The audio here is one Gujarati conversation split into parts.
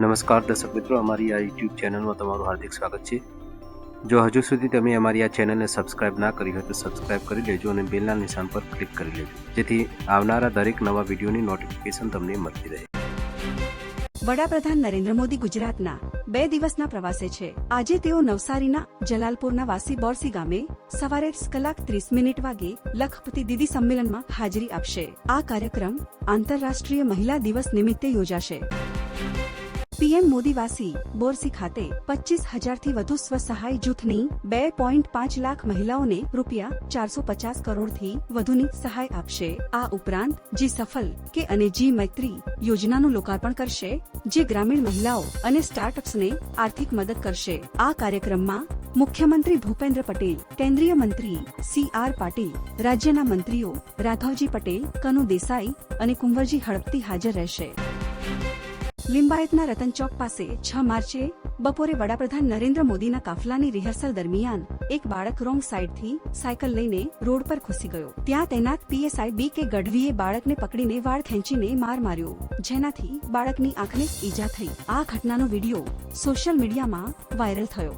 નમસ્કાર દર્શક મિત્રો, અમારી આ યુટ્યુબ ચેનલમાં તમારું હાર્દિક સ્વાગત છે. જો હજુ સુધી તમે અમારી આ ચેનલને સબસ્ક્રાઇબ ના કરી હોય તો સબસ્ક્રાઇબ કરી લેજો અને બેલના નિશાન પર ક્લિક કરી લેજો. જેથી આવનારા દરેક નવા વિડીયોની નોટિફિકેશન તમને મળતી રહે. વડાપ્રધાન નરેન્દ્ર મોદી ગુજરાતના બે દિવસના પ્રવાસે છે. આજે તેઓ નવસારીના જલાલપુરના વાસી બોરસી ગામે સવારે કલાક ત્રીસ મિનિટ વાગે લખપતિ દીદી સંમેલનમાં હાજરી આપશે. આ કાર્યક્રમ આંતરરાષ્ટ્રીય મહિલા દિવસ નિમિત્તે યોજાશે. પીએમ મોદીવાસી, બોરસી ખાતે પચીસ હજારથી વધુ સ્વસહાય જૂથની બે પોઈન્ટ પાંચ લાખ મહિલાઓને રૂપિયા ચારસો પચાસ કરોડથી વધુની સહાય આપશે. આ ઉપરાંત, જી સફલ કે અને જી મૈત્રી યોજનાનું લોકાર્પણ કરશે, જે ગ્રામીણ મહિલાઓ અને સ્ટાર્ટઅપ્સને આર્થિક મદદ કરશે. આ કાર્યક્રમમાં મુખ્યમંત્રી ભૂપેન્દ્ર પટેલ, કેન્દ્રીય મંત્રી સી આર પાટીલ, રાજ્યના મંત્રીઓ રાધવજી પટેલ, કનુ દેસાઈ અને કુંવરજી હડપતી હાજર રહેશે. લિંબાયતના રતન ચોક પાસે છ માર્ચે બપોરે વડાપ્રધાન નરેન્દ્ર મોદીના કાફલાની રિહર્સલ દરમિયાન એક બાળક રોંગ સાઈડથી સાયકલ લઈને રોડ પર ઘૂસી ગયો. ત્યાં તૈનાત પીએસઆઈ બી કે ગઢવીએ બાળકને પકડીને વાળ ખેંચીને માર માર્યો, જેનાથી બાળકની આંખને ઈજા થઈ. આ ઘટનાનો વીડિયો સોશિયલ મીડિયામાં વાયરલ થયો.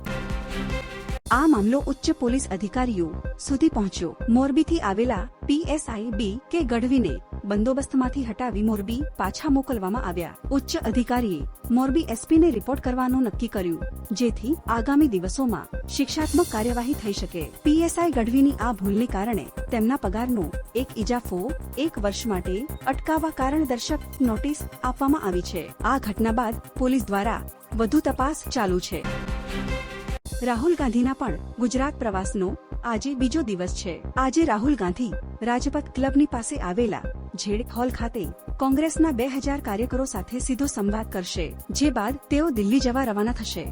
આ મામલો ઉચ્ચ પોલીસ અધિકારીઓ સુધી પહોંચ્યો. મોરબીથી આવેલા પીએસઆઈ બી કે ગઢવીને બંદોબસ્તમાંથી હટાવી મોરબી પાછા મોકલવામાં આવ્યા. ઉચ્ચ અધિકારીએ મોરબી એસપીને રિપોર્ટ કરવાનું નક્કી કર્યું, જેથી આગામી દિવસોમાં શિક્ષાત્મક કાર્યવાહી થઈ શકે. પીએસઆઈ ગઢવીની આ ભૂલને કારણે તેમના પગારનો એક ઇજાફો એક વર્ષ માટે અટકાવવા કારણદર્શક નોટિસ આપવામાં આવી છે. આ ઘટના બાદ પોલીસ દ્વારા વધુ તપાસ ચાલુ છે. રાહુલ ગાંધીના પણ ગુજરાત પ્રવાસનો આજે બીજો દિવસ છે. આજે રાહુલ ગાંધી રાજપથ ક્લબની પાસે આવેલા ઝેડ હોલ ખાતે કોંગ્રેસના બે હજાર કાર્યકરો સાથે સીધો સંવાદ કરશે, જે બાદ તેઓ દિલ્હી જવા રવાના થશે.